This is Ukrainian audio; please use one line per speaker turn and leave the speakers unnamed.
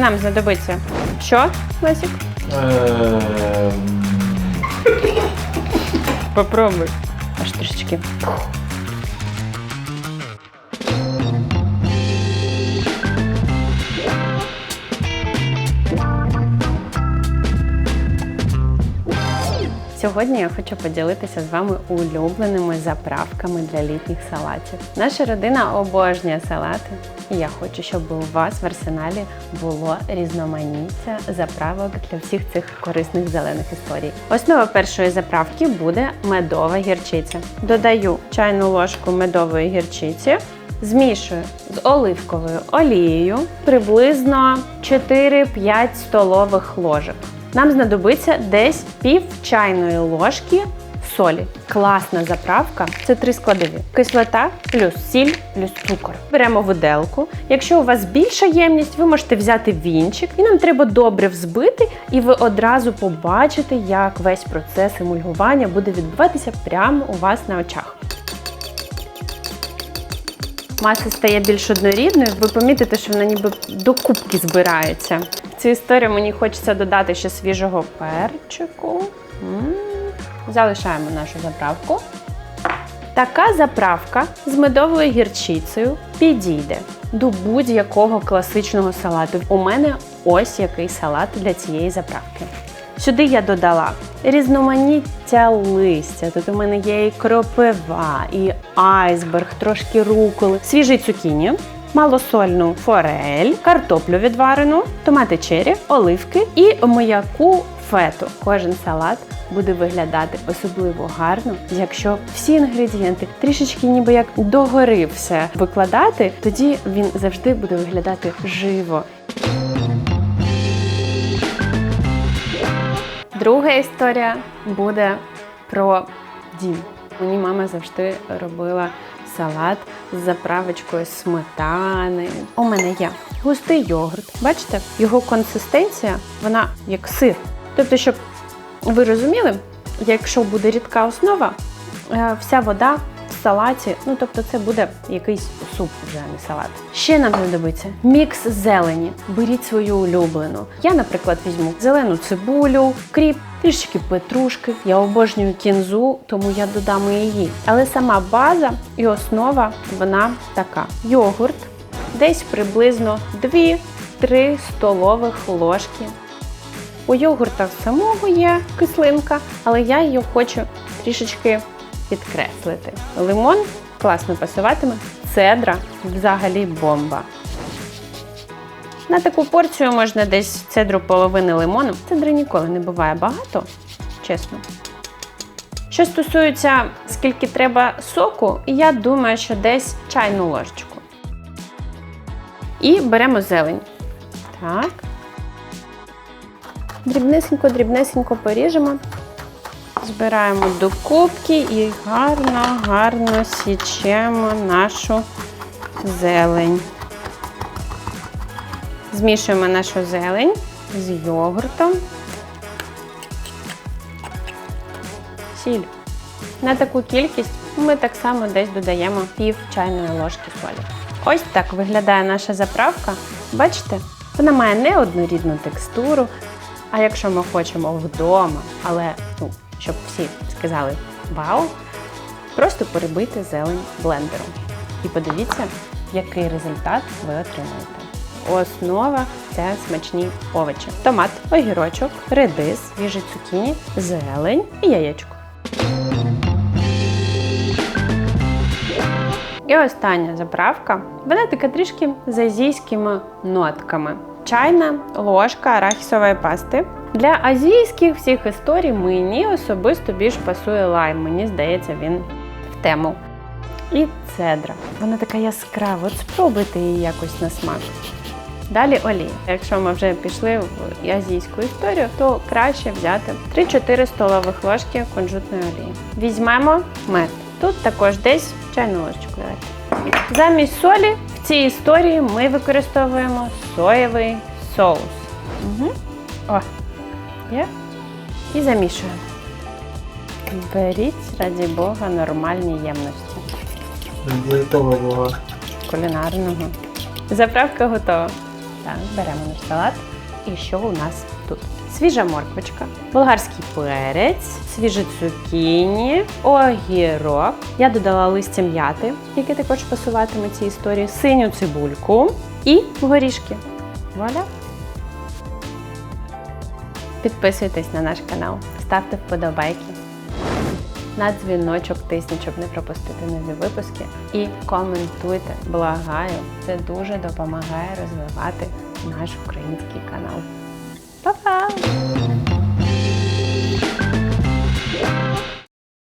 Нам знадобиться що, Лесік?
Ем,
Попробуй. Аж трішечки. Сьогодні я хочу поділитися з вами улюбленими заправками для літніх салатів. Наша родина обожнює салати, і я хочу, щоб у вас в арсеналі було різноманіття заправок для всіх цих корисних зелених історій. Основа першої заправки буде медова гірчиця. Додаю чайну ложку медової гірчиці. Змішую з оливковою олією приблизно 4-5 столових ложок. Нам знадобиться десь пів чайної ложки солі. Класна заправка це три складові: кислота плюс сіль плюс цукор. Беремо виделку. Якщо у вас більша ємність, ви можете взяти вінчик, і нам треба добре взбити, і ви одразу побачите, як весь процес емульгування буде відбуватися прямо у вас на очах. Маса стає більш однорідною, ви помітите, що вона ніби до кубки збирається. В цю історію мені хочеться додати ще свіжого перчику. Залишаємо нашу заправку. Така заправка з медовою гірчицею підійде до будь-якого класичного салату. У мене ось який салат для цієї заправки. Сюди я додала різноманіття листя. Тут у мене є і кропива, і айсберг, трошки руколи, свіжий цукіні, малосольну форель, картоплю відварену, томати чері, оливки і маяку фету. Кожен салат буде виглядати особливо гарно, якщо всі інгредієнти трішечки ніби як догори все викладати, тоді він завжди буде виглядати живо. Друга історія буде про дім. Мені мама завжди робила салат з заправочкою сметани. У мене є густий йогурт. Бачите, його консистенція вона як сир. Тобто, щоб ви розуміли, якщо буде рідка основа, е, вся вода салаті, ну тобто це буде якийсь суп вже, не салат. Ще нам знадобиться мікс зелені. Беріть свою улюблену. Я, наприклад, візьму зелену цибулю, кріп, трішки петрушки. Я обожнюю кінзу, тому я додам її. Але сама база і основа вона така: йогурт, десь приблизно 2-3 столових ложки. У йогурта самого є кислинка, але я її хочу трішечки підкреслити. Лимон класно пасуватиме, цедра взагалі бомба. На таку порцію можна десь цедру половини лимону. Цедри ніколи не буває багато, чесно. Що стосується скільки треба соку, я думаю, що десь чайну ложечку. І беремо зелень. Так. Дрібнесенько, дрібнесенько поріжемо. Збираємо до кубки і гарно, гарно січемо нашу зелень. Змішуємо нашу зелень з йогуртом. Сіль. На таку кількість ми так само десь додаємо пів чайної ложки солі. Ось так виглядає наша заправка. Бачите, вона має неоднорідну текстуру. А якщо ми хочемо вдома, але ну, щоб всі сказали вау, просто перебити зелень блендером. І подивіться, який результат ви отримаєте. Основа це смачні овочі: томат, огірочок, редис, свіжі цукіні, зелень і яєчко. І остання заправка. Вона така трішки з азійськими нотками. Чайна ложка арахісової пасти. Для азійських всіх історій мені особисто більш пасує лайм. Мені здається, він в тему. І цедра. Вона така яскрава. От спробуйте її якось на смак. Далі олія. Якщо ми вже пішли в азійську історію, то краще взяти 3-4 столових ложки кунжутної олії. Візьмемо мед. Тут також десь чайну ложечку давайте. Замість солі в цій історії ми використовуємо соєвий соус. Угу. О, є. І замішуємо. Беріть, раді Бога, нормальні ємності
була.
кулінарного. Заправка готова. Так, беремо наш салат. І що у нас тут? Свіжа морквочка, болгарський перець, свіже цукіні, огірок. Я додала листя м'яти, яке також пасуватиме цій історії, синю цибульку і горішки. Вуаля! Підписуйтесь на наш канал, ставте вподобайки. На дзвіночок тисніть, щоб не пропустити нові випуски. І коментуйте, благаю, це дуже допомагає розвивати наш український канал. Па-па!